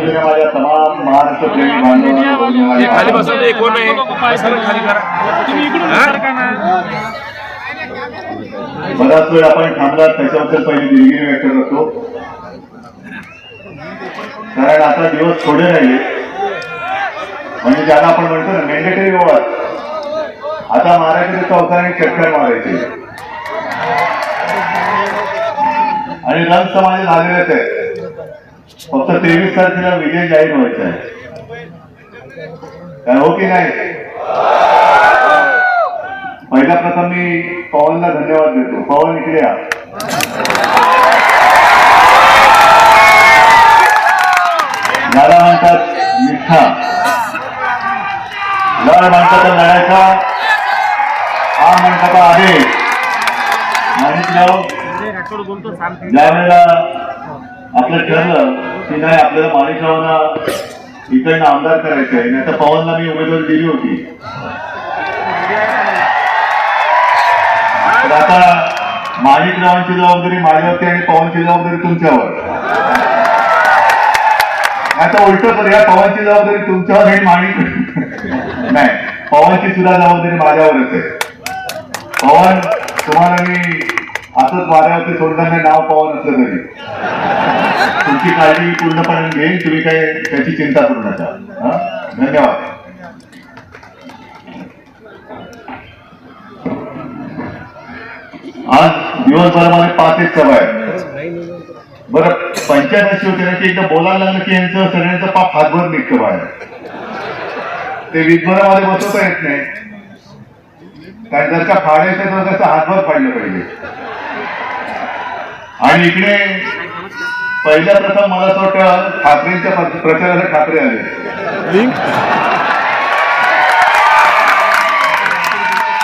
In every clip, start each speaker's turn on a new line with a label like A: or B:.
A: असलेल्या माझ्या तमाम महाराष्ट्र प्रेमी बांधवांना माझ्या-
B: खाली बसून ते कोण आहे? सर खाली करा हा?
A: बराच वेळ आपण थांबलात त्याच्याबद्दल पहिली दिलगिरी व्यक्त करतो. कारण आता दिवस थोडे राहिले. म्हणजे ज्याला आपण म्हणतो ना मेंडेटरी वॉर आता मारायचे चौकाने चक्कर मारायचे. आणि रंग समाज झालेलेच आहे फक्त तेवीस तारखेला विजय जाहीर व्हायचा आहे. काय हो की नाही? पहिल्या प्रथम मी पवनला धन्यवाद देतो. पवन इकडे या. याला म्हणतात मिठ्ठा. लढ म्हणतात लढायचा हा म्हणतात आदेश माणिकराव ज्या वेळेला आपलं ठरलं की नाही आपल्याला माणिकरावांना इकडनं आमदार करायचं आहे नाही तर पवनला मी उमेदवारी दिली होती. आता माणिकरावांची जबाबदारी माझ्यावरती आणि पवनची जबाबदारी तुमच्यावर. आता उलट करूया पवनची जबाबदारी तुमच्यावर आणि माणिक नाही पवनची सुद्धा जबाबदारी माझ्यावरच आहे. पवन तुम्हाला मी असंच वाऱ्यावरती सोडणार नाव पवन असलं तरी. तुमची काळजी पूर्णपणे घेईन तुम्ही काय त्याची चिंता करू नका. धन्यवाद. आज दिवसभरामध्ये पाच एक सभा आहे बरं पंचायत शिवसेनेची एकदा बोलायला लागलं की यांचं सगळ्यांचं पाप हातभर निघतं बाहेर. ते वीजभरामध्ये बसवता येत नाही. कारण जर का फाडायचं तर हातभर पाडलं पाहिजे? आणि इकडे पहिल्या प्रथम मला असं वाटतं ठाकरेंच्या प्र- प्रचाराला ठाकरे आले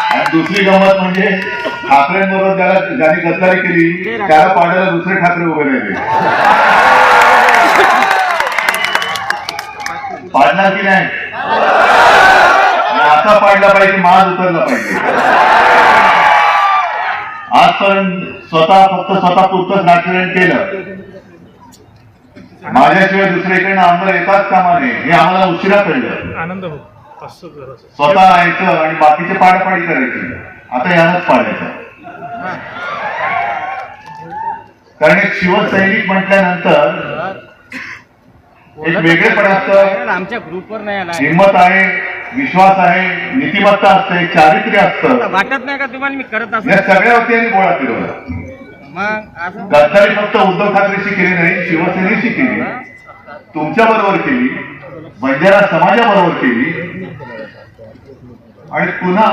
A: आणि दुसरी गंमत म्हणजे ठाकरेंबरोबर ज्याला ज्यांनी गद्दारी केली त्याला पाडायला दुसरे ठाकरे उभे राहिले. पाडणार की नाही? असा पाडला पाहिजे माज उतरला पाहिजे. आजपर्यंत स्वतः फक्त स्वतः पुरतच राजकारण केलं. माझ्याशिवाय दुसरीकडनं आमदार येताच कामा नये हे आम्हाला उशिरा कळलं.
B: आनंद हो.
A: स्वतः यायचं आणि बाकीचे पाडापाडी करायची. आता यालाच पाडायचं. कारण एक शिवसैनिक म्हटल्यानंतर एक वेगळेपण असतं
C: आमच्या ग्रुपवर नाही आला.
A: हिंमत आहे. विश्वास आहे नीतिमत्ता असते चारित्र्य असतं.
C: वाटत नाही का तुम्हाला मी करत असं
A: या सगळ्यावरती यांनी गोळा फिरवला गद्दारी फक्त उद्धव ठाकरेशी केली नाही शिवसेनेशी केली. तुमच्या बरोबर केली बंजारा समाजाबरोबर केली. आणि पुन्हा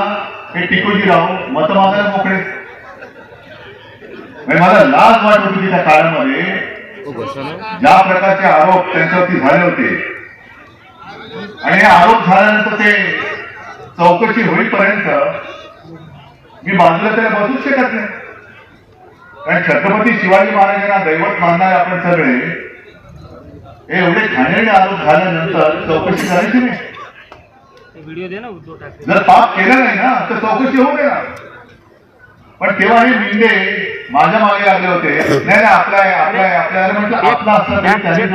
A: हे टिकोजीराव मत मागायला मोकळे. म्हणजे मला लाज वाटत होती त्या काळामध्ये. ज्या प्रकारचे आरोप त्यांच्यावरती झाले होते आणि हे आरोप झाल्यानंतर ते चौकशी होईपर्यंत मी बाजूला त्याला बसूच शकत नाही. कारण छत्रपती शिवाजी महाराजांना दैवत मानणारे आपण सगळे हे एवढे घाणेरडे आरोप झाल्यानंतर चौकशी करायची नाही.
C: व्हिडिओ दे ना उद्धव ठाकरे.
A: जर पाप केलं नाही ना तर चौकशी होऊ दे ना. पण तेव्हा हे मिंडे माझ्या मागे आले होते. नाही नाही आपला आहे आपला आहे आपल्याला म्हटलं आपला असला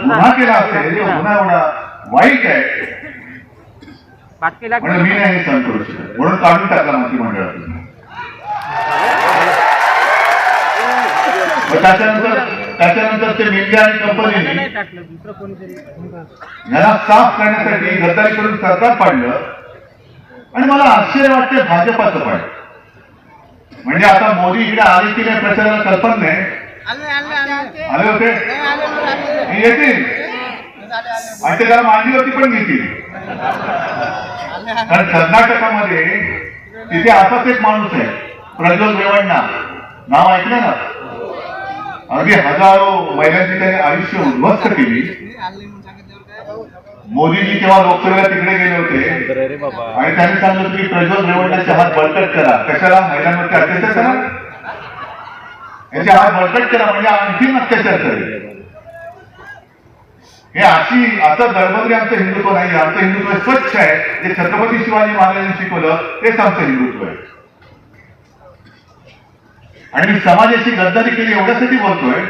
A: गुन्हा केला असेल गुन्हा एवढा वाईट आहे. म्हणून मी नाही हे सहन करू शकत. म्हणून काढून टाकला मंत्रिमंडळातून त्याच्यानंतर त्याच्यानंतर ते मिंडे आणि कंपनीने
C: नाही टाकलं दुसरं कोणीतरी
A: यांना साफ करण्यासाठी गद्दारी करून सरकार पाडलं. आणि मला आश्चर्य वाटतं भाजपाचं पण. म्हणजे आता मोदी इकडे आले की नाही प्रचाराला कल्पना नाही. आले होते? येतील आणि ते जरा मांडीवरती पण घेतील कारण कर्नाटकामध्ये तिथे असाच एक माणूस आहे प्रज्वल रेवण्णा नाव ऐकलं ना? अगदी हजारो महिलांची त्याने आयुष्य उद्ध्वस्त केली. मोदीजी तेव्हा लोकसभेला तिकडे गेले होते. आणि त्यांनी सांगितलं की प्रज्वल रेवण्णाचे हात बळकट करा. कशाला? महिलांवरती अत्याचार करा. याचे हात बळकट करा म्हणजे आणखीन अत्याचार करेल. हे अशी असं दळबद्री आमचं हिंदुत्व नाही आमचं हिंदुत्व स्वच्छ आहे. जे छत्रपती शिवाजी महाराजांनी शिकवलं तेच आमचं हिंदुत्व आहे. आणि मी समाजाची गद्दारी केली एवढ्यासाठी बोलतोय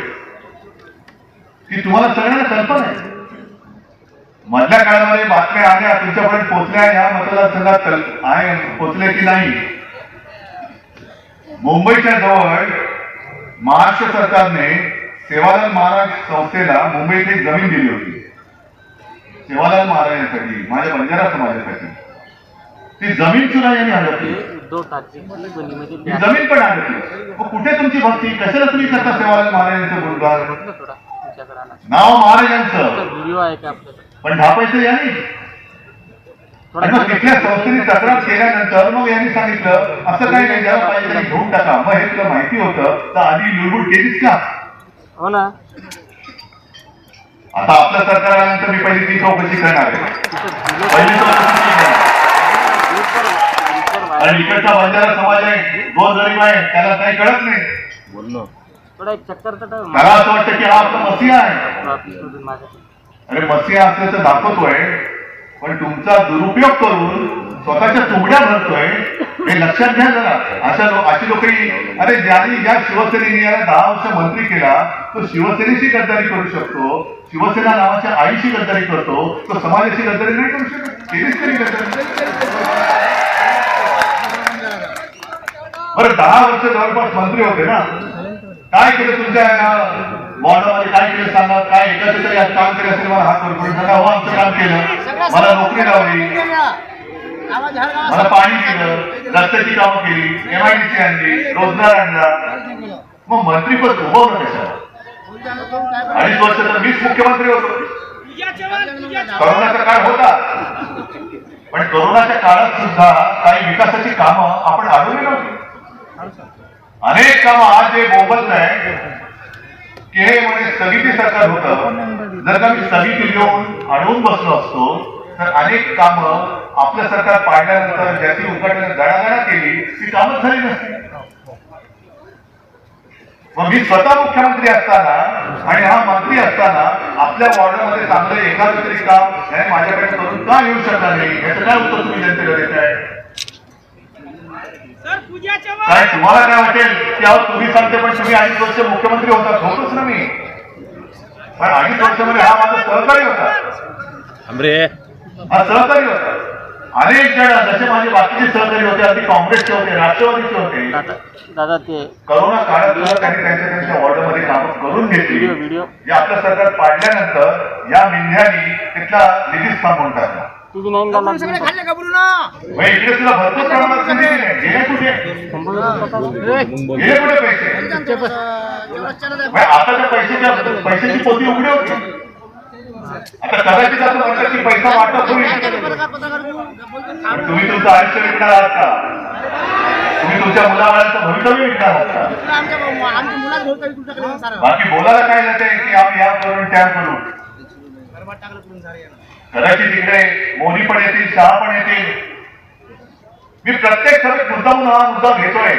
A: की तुम्हाला सगळ्यांना कल्पना आहे. मधल्या काळामध्ये बातम्या आल्या तुमच्यापर्यंत पोहोचल्या या मतदारसंघात आहे पोहोचले की नाही? मुंबईच्या जवळ महाराष्ट्र सरकारने सेवालाल महाराज संस्थेला मुंबईत एक जमीन दिली होती. सेवालाल महाराजांसाठी माझ्या बंजारा समाजासाठी. ती जमीन सुद्धा यांनी हडपली ती जमीन पण हडपली मग कुठे तुमची भक्ती? कशाला तुम्ही करता सेवालाल महाराजांचं
C: आला
A: नाव महाराजांचं. पण ढापायचं यांनी तिथल्या संस्थेने तक्रार केल्यानंतर मग यांनी सांगितलं असं काही नाही ज्याला पाहिजे त्याला घेऊन टाका. मग हे तुला माहिती होतं तर आधी लुडबुड केलीस का?
C: हो ना.
A: आता आपलं सरकार आल्यानंतर मी पहिली ती चौकशी करणार आहे. पहिली चौकशी इकडचा बंजारा समाज आहे दोन गरीब आहे त्याला काही कळत नाही.
C: थोडा एक चक्कर तर.
A: त्याला असं वाटतं की हा आपला मसिहा आहे. अरे मसिहा असल्याचं दाखवतोय पण तुमचा दुरुपयोग करून स्वतःच्या तुकड्या भरतोय हे लक्षात घ्या जरा. अशा लोक अशी लोक अरे ज्यांनी ज्या शिवसेनेने याला दहा वर्ष मंत्री केला तो शिवसेनेशी गद्दारी करू शकतो शिवसेना नावाच्या आईशी गद्दारी करतो तो समाजाशी गद्दारी नाही करू शकत. तरी गद्दारी. बरं दहा वर्ष जवळपास मंत्री होते ना? काय केलं तुमच्या वॉर्डामध्ये? काय केलं सांगा? काय एखादं तरी काम केलं असेल मला हात वर करून सांगा. हो आमचं काम केलं. मला नोकरी लावली. मला पाणी दिलं रस्त्याची कामं केली एमआयडीसी आणली रोजगार आणला. मग मंत्रीपद उभवलं कशाला? अडीच वर्ष तर मीच मुख्यमंत्री होतो. करोनाचा काळ होता. पण करोनाच्या काळात सुद्धा काही विकासाची कामं आपण आढळली नव्हती. अनेक कामं आज जे बोबत नाही की हे म्हणजे स्थगिती सरकार होतं. जर का मी स्थगिती घेऊन अडवून बसलो असतो तर अनेक कामं आपलं सरकार पाडल्यानंतर ज्याची उद्घाटन गणागणा केली ती कामच झाली नसती. मग मी स्वतः मुख्यमंत्री असताना आणि हा मंत्री असताना आपल्या वॉर्डामध्ये चांगलं एखादं तरी काम हे माझ्याकडे करून का येऊ शकणार नाही? याचं काय उत्तर तुम्ही जनतेला देत आहे काय तुम्हाला काय वाटेल? की अहो तुम्ही सांगते पण तुम्ही अडीच वर्ष मुख्यमंत्री होता होतोच ना मी. पण अडीच वर्षामध्ये हा माझा सहकारी होता. हा सहकारी होता. अनेक जण जसे माझे बाकीचे सहकारी होते अगदी काँग्रेसचे होते राष्ट्रवादीचे होते.
C: दादा ते
A: करोना काळात सुद्धा त्यांनी त्यांच्या त्यांच्या वॉर्डमध्ये कामं करून घेतली. जे आपलं सरकार पाडल्यानंतर या मिंध्यानी तिथला निधीच थांबवून टाकला. आता त्या पैशाची पोती उघडी होती. आता कदाचित असं म्हणतात की पैसा वाटप होईल. तुम्ही तुमचं आयुष्य विकणार आहात का? तुम्ही तुमच्या मुलाबाळांचं भवितव्य विकणार आहात का? बाकी बोलायला काय जाते की आम्ही या करून त्या करू कदाचित इकडे मोदी पण येतील शहा पण येतील. मी प्रत्येक सभेत मुद्दामून हा मुद्दा घेतोय.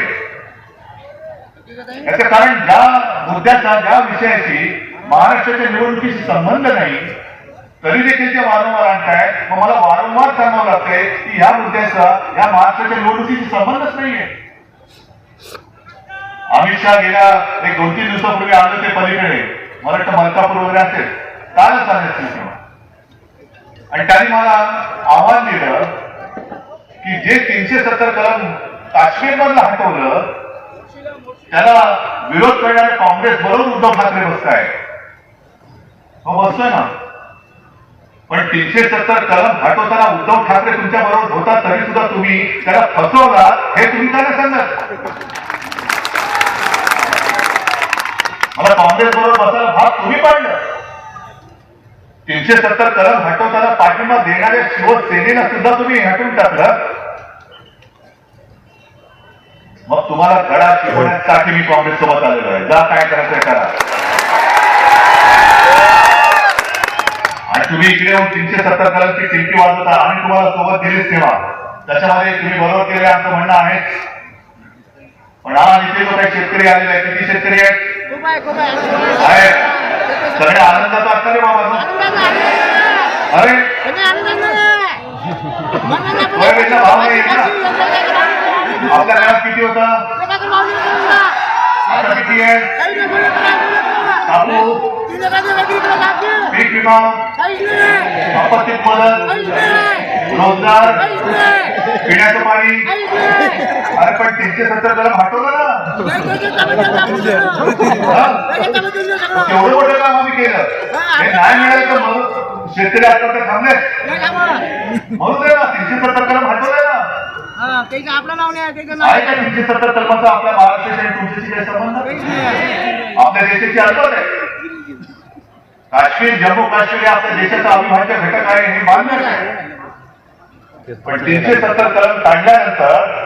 A: याचं कारण ज्या मुद्द्याचा ज्या विषयाची महाराष्ट्राच्या निवडणुकीशी संबंध नाही तरी देखील ते वारंवार आणताय मग मला वारंवार सांगावं लागतंय की ह्या मुद्द्याचा या महाराष्ट्राच्या निवडणुकीशी संबंधच नाहीये. अमित शहा गेल्या एक दोन तीन दिवसापूर्वी आलं ते पलीकडे. मला वाटतं मलकापूर वगैरे असेल. कालच आले आणि त्यांनी मला आव्हान दिलं की जे तीनशे सत्तर कलम काश्मीर मधलं हटवलं त्याला विरोध करणारे काँग्रेस बरोबर उद्धव ठाकरे बसताय हो बसतोय ना. पण तीनशे सत्तर कलम हटवताना उद्धव ठाकरे तुमच्या बरोबर होता तरी सुद्धा तुम्ही त्याला फसवला हे तुम्ही त्याला सांगत मला काँग्रेस बरोबर बसायला भाग तुम्ही पाडलं. तीनशे सत्तर कलम हटवताना पाठिंबा देणाऱ्या शिवसेनेला सुद्धा तुम्ही हटवून टाकलं. मग तुम्हाला धडा शिकवण्यासाठी मी काँग्रेस सोबत आलेलो आहे. जा काय करायचं करा. तुम्ही इकडे येऊन तीनशे सत्तर कलमची टिंकी वाजवता आणि तुम्हाला सोबत दिलीच तेव्हा. त्याच्यामध्ये तुम्ही बरोबर केले आमचं म्हणणं आहे. पण हा इथे जो काही शेतकरी आलेला आहे किती शेतकरी आहेत? आहेत. सगळे आनंदात असणारे बाबा अरे. सोयाबीनचा भाव नाही आपल्या घरात किती होता? आता किती आहे कापूस पीक विमा आपत्तीत मदत रोजगार पिण्याचं पाणी. अरे पण तीनशे सत्तर जरा हटवलं ना? एवढं मोठं काम आम्ही केलं. हे. नाही मिळालं तर मग शेतकरी आत्महत्या थांबले. म्हणून तीनशे सत्तर कलम हटवलंय ना.
D: आपलं नाव नाही काही
A: आहे का तीनशे सत्तर कलमाचा आपल्या महाराष्ट्राच्या आणि तुमच्याशी काही संबंध? आपल्या देशाची हरकत आहे. काश्मीर जम्मू काश्मीर हे आपल्या देशाचा अविभाज्य घटक आहे हे मान्य आहे. पण तीनशे सत्तर कलम काढल्यानंतर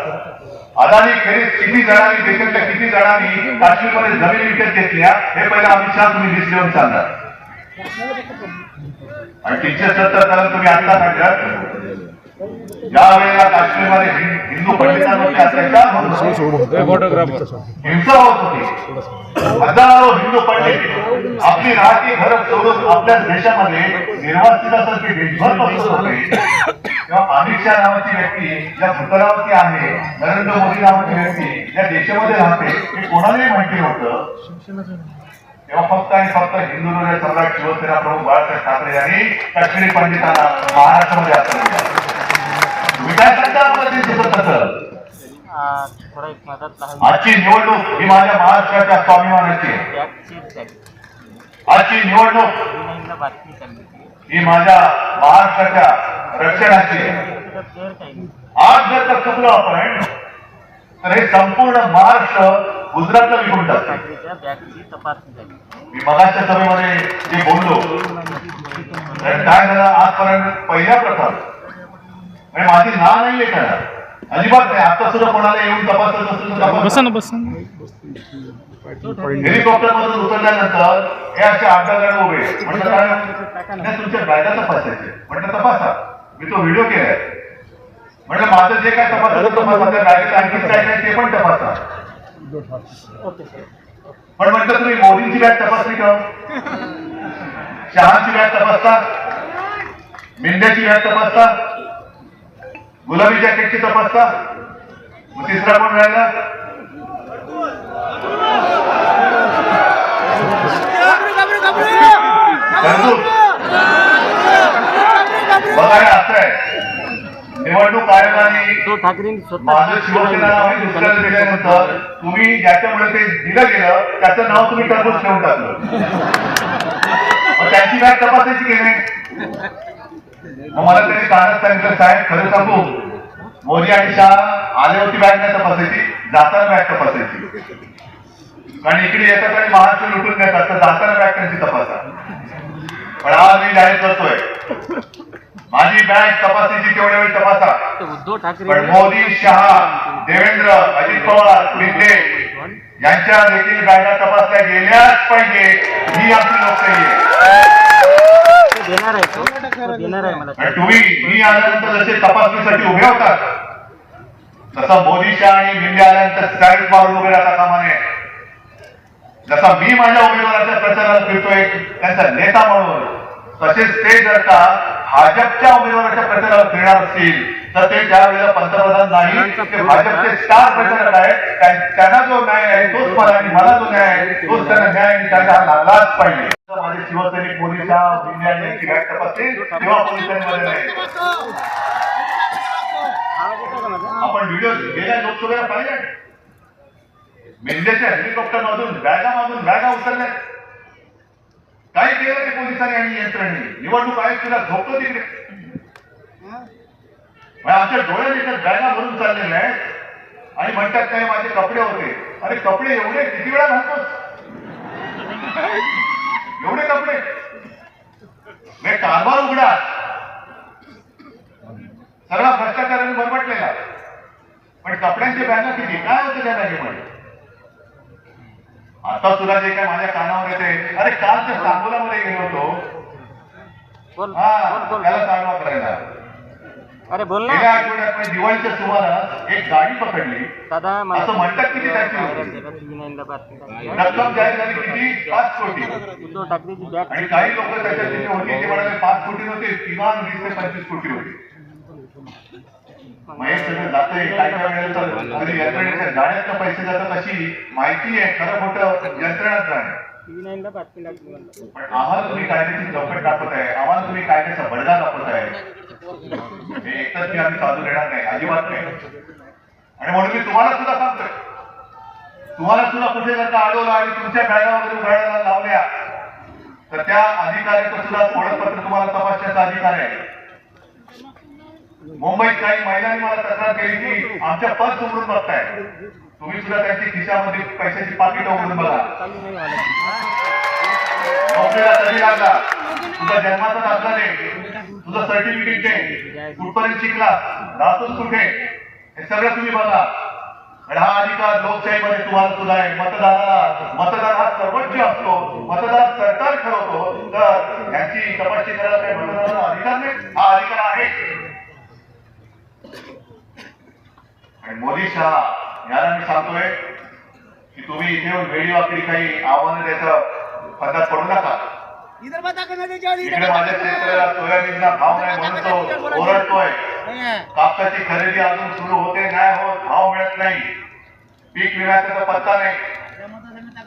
A: अदानी खेरीज किती जणांनी देशातल्या किती जणांनी काश्मीरमध्ये जमीन विकत घेतल्या हे? पहिला अमित शहा तुम्ही लिस्ट लिहून सांगा. आणि तीनशे सत्तर कलम तुम्ही आता काढल्यात. ज्या वेळेला काश्मीरमध्ये हिंदू पंडितांवरती अत्याचार होत होते,
B: फोटोग्राफर
A: हिंसा होत होती. हजारो हिंदू पंडित आपली राहती घरं सोडून आपल्या देशामध्ये निर्वासितासारखे देशभर बसत होते. तेव्हा अमित शहा नावाची व्यक्ती ज्या भूतलावरती आहे नरेंद्र मोदी नावाची व्यक्ती ज्या देशामध्ये राहते हे कोणालाही माहिती नव्हतं. तेव्हा फक्त आणि फक्त हिंदू हृदय सम्राट शिवसेना प्रमुख बाळासाहेब ठाकरे यांनी काश्मीरी पंडितांना महाराष्ट्रामध्ये आश्रय आजची निवडणूक ही माझ्या महाराष्ट्राच्या स्वाभिमानाची आजची निवडणूक ही माझ्या महाराष्ट्राच्या रक्षणाची आज जर का चुकलो आपण तर हे संपूर्ण महाराष्ट्र गुजरातला विकून टाकतो.
C: तपासणी झाली
A: मी मगाच्या सभेमध्ये जे बोललो काय झालं? आजपर्यंत पहिल्या प्रथम आणि माझी ना नाहीये त्याला अजिबात नाही. आता सुद्धा कोणाला येऊन तपासत असेल तर तपासा.
B: बसा ना बसा ना.
A: हेलिकॉप्टर मधून उतरल्यानंतर हे असे आमदार उभे नाही तुमच्या बॅगा तपासायचे म्हटलं तपासा. मी तो व्हिडिओ केलाय. म्हटलं माझं जे काय तपासायचं तपासा. त्या बॅगेत आणखी काय नाही ते पण तपासा.
C: Okay sir.
A: पण म्हटलं तुम्ही मोदींची बॅग तपासली का? शहाची बॅग तपासता. मेंढ्याची बॅग तपासता. गुलाबी जॅकेटची तपासता? मग तिसरा कोण राहिला? घरकुल बघा हे असं आहे. निवडणूक आयोगाने माझं शिवसेना नाव हे दुसऱ्याला दिल्यानंतर तुम्ही ज्याच्यामुळे ते दिलं गेलं त्याचं नाव तुम्ही टरबूज ठेवून टाकलं. मग त्यांची बॅग तपासायची की नाही? मग मला त्यांनी कानात सांगितलं साहेब खरं सांगू? मोदी आणि शाह आले होती बॅग नाही तपासायची जाताना बॅग तपासायची कारण इकडे येतात आणि महाराष्ट्र लुटून नेतात तर जाताना बॅग त्यांची तपासा पण आज मी जाहीर करतोय. माझी बॅग तपासायची तेवढ्या वेळी तपासा. पण मोदी शहा देवेंद्र अजित पवार विद्ये यांच्या देखील बॅगा तपासल्या गेल्याच पाहिजे. ही आपली लोकशाही आहे.
C: देणार आहे देणार आहे मला.
A: तुम्ही मी आल्यानंतर जसे तपासणीसाठी उभे होतात तसा मोदी शहा आणि विंध्य आल्यानंतर स्टँड मारून उभे राहता कामा नये जसा मी माझ्या उमेदवाराच्या प्रचाराला फिरतोय त्यांचा नेता म्हणून तसेच ते जर का भाजपच्या उमेदवाराच्या प्रचाराला फिरणार असतील तर ते ज्या वेळेला पंतप्रधान नाही ते भाजपचे स्टार प्रचारक आहेत त्या- त्यांना जो न्याय आहे तोच मला आणि मला जो न्याय आहे तोच त्यांना न्याय आणि त्यांना हा लागलाच पाहिजे. माझे शिवसैनिक पोलिसा यांची बॅग तपासली तेव्हा पोलिसांमध्ये नाही. आपण व्हिडिओ गेल्या लोकसभेला पाहिजे मेंढ्याच्या हेलिकॉप्टर मधून बॅगा मधून बॅगा उचलल्या. काय केलं ते पोलिसांनी आणि यंत्रणेने? निवडणूक आयोग तिला झोपतो तिकडे आमच्या डोळ्यात येतात बॅगा भरून चाललेल्या आहेत. आणि म्हणतात काय माझे कपडे होते. अरे कपडे एवढे किती वेळा घालतोस? एवढे कपडे? मी कारभार उघडा. सगळा भ्रष्टाचाराने बरबटलेला. पण कपड्यांचे बॅगा किती? काय होतं त्या बॅगेमध्ये? आता सुद्धा जे काय माझ्या कानावर येते. अरे काल त्या सांगोलामध्ये गेलो होतो. हा त्याला चालवा करायला.
C: अरे बोल
A: गेल्या
C: ना
A: आठवड्यात मी दिवाळीच्या सुमारास एक गाडी पकडली.
C: दादा
A: असं म्हणतात किती होती?
C: झाली.
A: रक्कम जाहीर झाली किती पाच कोटी.
C: उद्धव ठाकरेची बॅग
A: आणि काही लोक त्याच्यात तिथे होती ते म्हणाले पाच कोटी नव्हते किमान वीस ते पंचवीस कोटी होती. सगळं जातंय काय काय वेळेला तर कधी यंत्रणेच्या गाड्यातनं पैसे जातात अशी माहिती आहे खरं खोटं यंत्रणाच पण आम्हाला तुम्ही कायद्याची चौकट दाखवत आहे आम्हाला तुम्ही कायद्याचा बडगा दाखवत आहे हे एकतर आम्ही चालू देणार नाही अजिबात नाही. आणि म्हणून मी तुम्हाला सुद्धा सांगतोय. तुम्हाला सुद्धा कुठे जर का अडवलं आणि तुमच्या बॅगा वगैरे उघडायला लावल्या तर त्या अधिकाऱ्याचं सुद्धा ओळखपत्र तुम्हाला तपासण्याचा अधिकार आहे. मुंबईत काही महिलांनी मला तक्रार केली की आमच्या पर्स उघडून बघताय. तुम्ही सुद्धा त्यांची खिशामध्ये पैशाची पाकिट उघडून बघा. नोकरीला कधी लागला तुझा जन्माचा दाखला नाही तुझं सर्टिफिकेट दे कुठपर्यंत शिकला? राहतोच कुठे? हे सगळं तुम्ही बघा. आणि हा अधिकार लोकशाहीमध्ये तुम्हाला सुद्धा आहे. मतदाराला मतदार हा सर्वोच्च असतो. मतदार सरकार ठरवतो. तर यांची तपासणी करायला काही मतदाराला अधिकार नाही? हा अधिकार आहे. आणि मोदी शहा याला मी सांगतोय की तुम्ही इथे येऊन वेळी वाकडी काही आव्हानं द्यायचं फंदात पडू नका.
D: इधर बता करना त्याच्यावर
A: इकडे माझ्या शेतकऱ्याला सोयाबीनला भाव नाही म्हणून तो ओरडतोय. कापसाची खरेदी अजून सुरू होते नाही होत भाव मिळत नाही. पीक विम्याचा तर पत्ता नाही.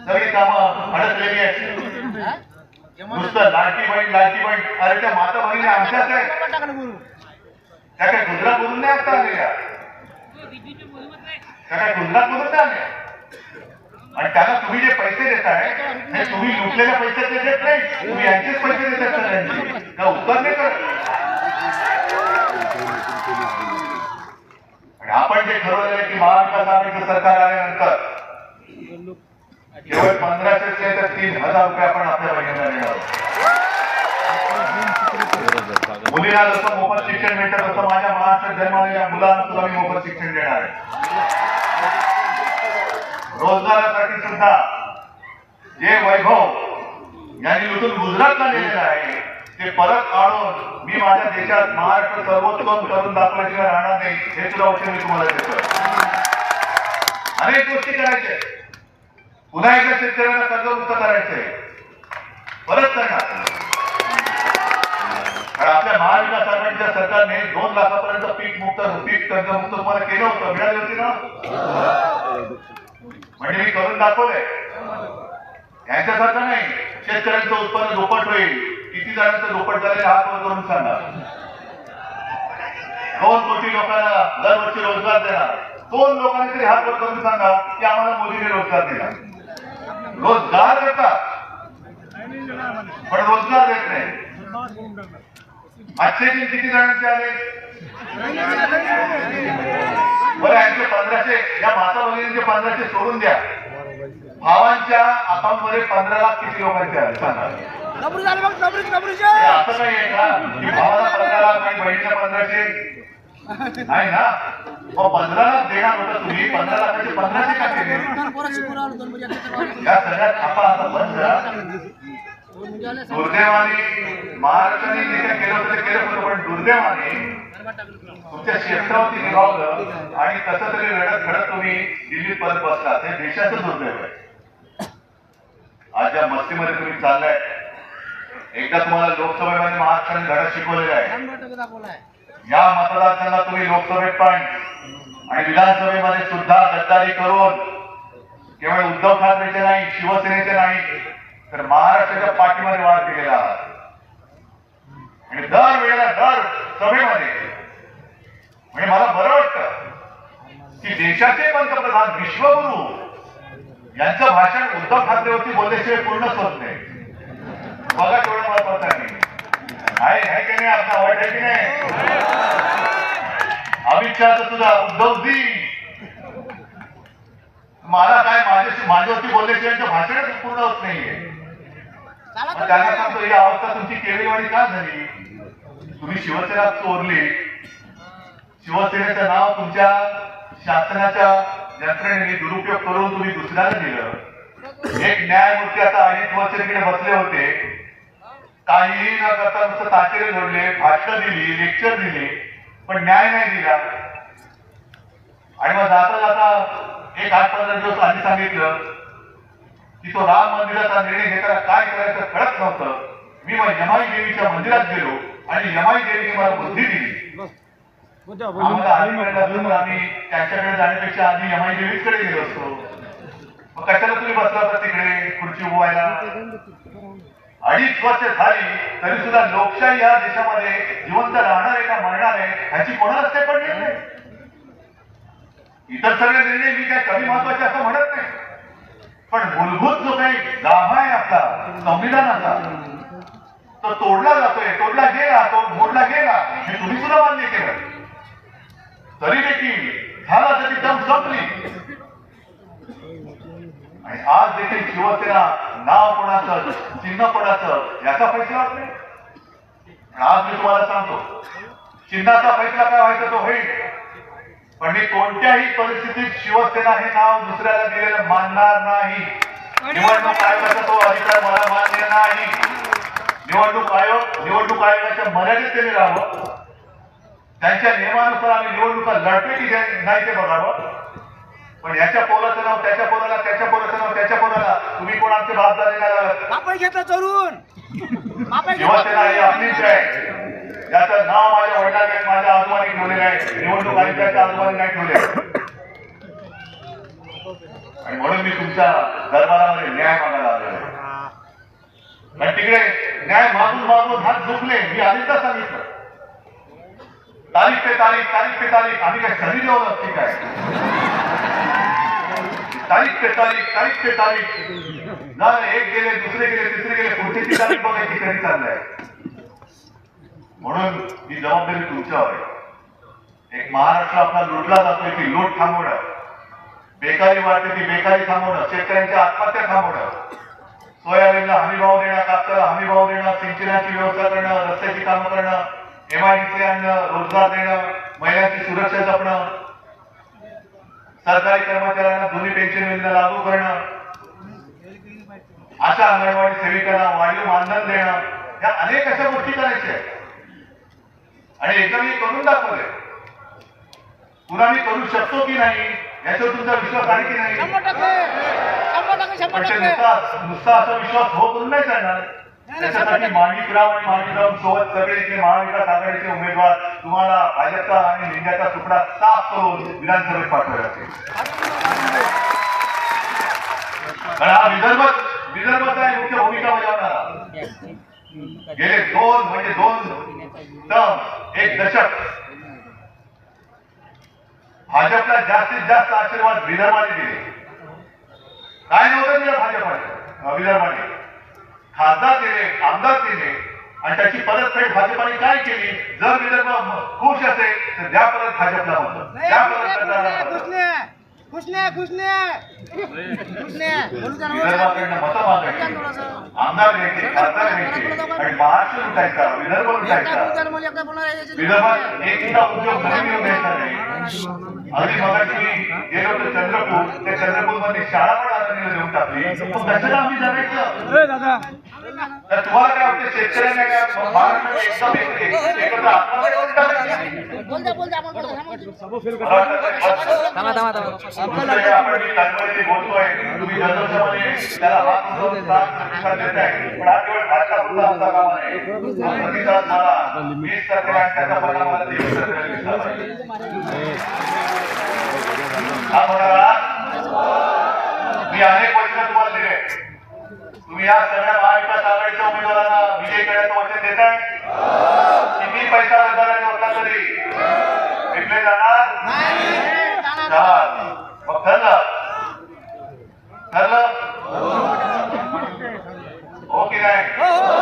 A: सगळी कामं अडकलेली आहेत. नुसतं लाडकी बहीण लाडकी बहीण. अरे त्या माता बहिणी आमच्याच आहेत. त्या काय गुजरात मधून नाही आता आलेल्या? त्या काय गुजरात मधून नाही आल्या आणि त्याला तुम्ही जे पैसे देताय हे तुम्ही लुटलेल्या पैशाचे देत नाही तुम्ही यांचेच पैसे देतात सगळ्यांचे का उत्तर नाही करत? आणि आपण जे ठरवलेलं की महाविकास आघाडीचं सरकार आल्यानंतर केवळ पंधराशेच नाही तर तीन हजार रुपये आपण आपल्या बहिणीला देणार मुलीला जसं मोफत शिक्षण मिळतं तसं माझ्या महाराष्ट्रात जन्मलेल्या मुलांना सुद्धा मी मोफत शिक्षण देणार आहे. रोजगारासाठी सुद्धा जे वैभव यांनी लुटून गुजरातला नेलेलं आहे ते परत आणून मी माझ्या देशात महाराष्ट्र सर्वोत्तम करून दाखवल्याशिवाय राहणार नाही हे सुद्धा औषध मी तुम्हाला देतो. अनेक गोष्टी करायच्या पुन्हा एकदा शेतकऱ्यांना कर्जमुक्त करायचंय परत करणार. कारण आपल्या महाविकास आघाडीच्या सरकारने दोन लाखापर्यंत पीक मुक्त पीक कर्जमुक्त तुम्हाला केलं होतं. मिळाली होती ना? म्हणजे मी करून दाखवलंय. यांच्यासारखं नाही. शेतकऱ्यांचं उत्पन्न दुप्पट होईल. किती जणांचं दुप्पट झालेलं हात वर करून सांगा. दोन कोटी लोकांना दरवर्षी रोजगार देणार. दोन लोकांनी तरी हात वर करून सांगा की आम्हाला मोदीने रोजगार दिला. रोजगार देतात. पण रोजगार देत नाही. आजचे दिन किती जणांचे आले? बरं यांचे पंधराशे या माता भगिनींचे पंधराशे सोडून द्या. भावांच्या अकाउंटमध्ये पंधरा लाख किती लोकांचे आले सांगा. हे असं नाही आहे का? की भावाला पंधरा लाख आणि बहिणीला पंधराशे? नाही ना? मग पंधरा लाख देणार होतं तुम्ही. पंधरा लाखाचे पंधराशे का केले?
D: पोरं शिकून आलो दोन अकरा
A: या सगळ्या थापा आता बंद करा.
D: आले
A: दुर्दैवाने महाराष्ट्राने जे काही केलं होतं केलं होतं पण दुर्दैवाने तुमच्या क्षेत्रावरती निभावलं आणि कसं तरी वेळात घडत तुम्ही दिल्लीत परत बसला हे देशाचं दुर्दैव आहे. आज ज्या मस्तीमध्ये तुम्ही चाललाय एकदा तुम्हाला लोकसभेमध्ये महाराष्ट्राने धडा शिकवलेला आहे. या मतदारसंघात तुम्ही लोकसभेत पण आणि विधानसभेमध्ये सुद्धा गद्दारी करून केवळ उद्धव ठाकरेचे नाही शिवसेनेचे नाही तर महाराष्ट्राच्या पाठीमध्ये वाढ केलेला आहात. आणि दर वेळेला दर सभेमध्ये म्हणजे मला बरं वाटतं की देशाचे पंतप्रधान विश्वगुरु यांचं भाषण उद्धव ठाकरेवरती बोलल्याशिवाय पूर्णच होत नाही. बघा केवढं महत्वाचं आहे आहे आहे की नाही आपला वाट आहे की नाही? अमित शहाचं सुद्धा उद्धवजी मला काय माझ्याशी माझ्यावरती बोलल्याशिवाय भाषणच पूर्ण होत नाहीये. त्यांना सांगतो ही अवस्था तुमची केळीवाडी का झाली? तुम्ही शिवसेना चोरली. शिवसेनेचं नाव तुमच्या शासनाच्या यंत्रणेने दुरुपयोग करून तुम्ही दुसऱ्याला दिलं. एक न्यायमूर्ती आता अनेक वर्ष तिकडे बसले होते. काहीही न करता नुसतं ताचेरे जोडले भाषण दिली लेक्चर दिले पण न्याय नाही दिला. आणि मग जाता जाता एक आठ पंधरा दिवस आधी सांगितलं की तो राम मंदिराचा निर्णय घेताना काय करायचं कळत नव्हतं. मी मग यमाई देवीच्या मंदिरात गेलो आणि यमाई देवीने मला बुद्धी दिली. आम्हाला कळलं असतं आम्ही त्यांच्याकडे जाण्यापेक्षा आधी यमाई देवीकडे गेलो असतो. मग कशाला तुम्ही बसला होता तिकडे खुर्ची उभवायला? अडीच वर्ष झाली तरी सुद्धा लोकशाही या देशामध्ये जिवंत राहणार आहे का मरणार आहे ह्याची कोणालाच काही पडली नाही इतर सगळे निर्णय मी काय कमी महत्त्वाचे असं म्हणत नाही. पण मूलभूत जो काही गाभा आहे आपला संविधानाचा तो तोडला जातोय तोडला गेला तो मोडला गेला हे तुम्ही सुद्धा मान्य केलं. तरी देखील झाला तरी दम संपली. आणि आज देखील शिवसेना नाव कोणाचं चिन्ह कोणाचं याचा फैसला वाटते नाही आज मी तुम्हाला सांगतो चिन्हाचा फैसला काय व्हायचा तो होईल. पण मी कोणत्याही परिस्थितीत शिवसेना हे नाव दुसऱ्याला दिलेलं मानणार नाही. निवडणूक आयोगाचा तो अधिकार मला मान्य नाही. निवडणूक आयोग निवडणूक आयोगाच्या मर्यादित त्यांनी राहावं. त्यांच्या नियमानुसार आम्ही निवडणुका लढते की नाही ते बघावं. पण याच्या पोराचं नाव त्याच्या पोराला त्याच्या पोराचं नाव त्याच्या पोराला तुम्ही कोण आमचे लागत?
D: बापाई घेतलं चोरून.
A: शिवसेना ही आपलीच आहे याचं नाव माझ्या वडिलांनी माझ्या आजोबांनी ठेवलेलं आहे निवडणूक आयोगाच्या आजोबांनी नाही ठेवले. आणि म्हणून मी तुमच्या दरबारामध्ये न्याय मागायला आहे आणि तिकडे न्याय मागून मागून हात झुकले मी आधीच सांगितलं. तारीख पे तारीख तारीख पे तारीख आम्ही काय सरी देऊ नसते काय? तारीख पे तारीख तारीख पे तारीख. ना एक गेले दुसरे गेले तिसरे गेले कोणतीची तारीख बघायची कधी चाललंय. म्हणून ही जबाबदारी तुमच्यावर आहे. एक महाराष्ट्र आपला लुटला जातोय की लूट थांबवणं. बेकारी वाढते ती बेकारी थांबवणं. शेतकऱ्यांच्या आत्महत्या थांबवणं. सोयाबीनला हमी भाव देणं कापसाला हमी भाव देणं सिंचनाची व्यवस्था करणं रस्त्याची कामं करणं. एमआयडीसी आणणं रोजगार देणं महिलांची सुरक्षा जपणं सरकारी कर्मचाऱ्यांना जुनी पेन्शन योजना लागू करणं अशा अंगणवाडी सेविकांना वाढीव मानधन देणं या अनेक अशा गोष्टी करायच्या आणि एकदा मी करून दाखवले पुन्हा मी करू शकतो की नाही याच्यावर तुमचा विश्वास आहे की नाही? नुसता नुसता असा विश्वास हो करून नाही चालणार. त्याच्यासाठी माणिकराव आणि माणिकराव सोबत सगळे इथे महाविकास आघाडीचे उमेदवार तुम्हाला भाजपचा आणि लिंगाचा तुकडा साफ करून विधानसभेत पाठवावे हा विदर्भ विदर्भाचा मुख्य भूमिका म्हणजे बजावणारा गेले दोन म्हणजे दोन टर्म एक दशक. भाजपला जास्तीत जास्त आशीर्वाद विदर्भाने दिले. काय नव्हतं दिलं भाजपाने? विदर्भाने. खासदार दिले आमदार दिले आणि त्याची परतफेड भाजपाने काय केली? जर विदर्भ खुश असेल तर द्या परत भाजपला मत द्या परत सरकारला मतं.
D: खुशने खुशने खुशने बोलू द्या ना, बोलू द्या.
A: विदर्भाकडनं मतं मागायची आमदार घ्यायचे खासदार घ्यायचे आणि महाराष्ट्र लुटायचा विदर्भ
D: एकदा बोलू द्या
A: लुटायचा
D: ना, मला एकदा बोलणार आहे, याच्यात-
A: विदर्भात एक सुद्धा उद्योग नवीन येऊ द्यायचा नाही. आधी मगाशी गेलो होतो चंद्रपूर. त्या चंद्रपूरमध्ये शाळा पण आदरणीला देऊन टाकली. कशाला आम्ही जगायचं. तर तुम्हाला काय वाटतं शेतकऱ्यांना काय महाराष्ट्रात एकदम एक- एक- एकत्र
C: थांबा थांबा थांबा.
A: आपण मी तात्पर्याने बोलतोय तुम्ही जल्लोषामध्ये त्याला हात साथ प्रतिसाद देताय पण हा केवळ भाजपापुरता असता कामा नये हा प्रतिसाद मला वीस टक्के त्याचा परिणाम मला तेवीस टक्के. हा म्हणाला मी अनेक दिले तुम्ही या सगळ्या महाविकास आघाडीच्या उमेदवारांना विजय करण्याचं वचन देत आहे. किती पैसा आजाराने होता तरी? विकले जाणार. मग ठरलं. ठरलं? हो की नाही?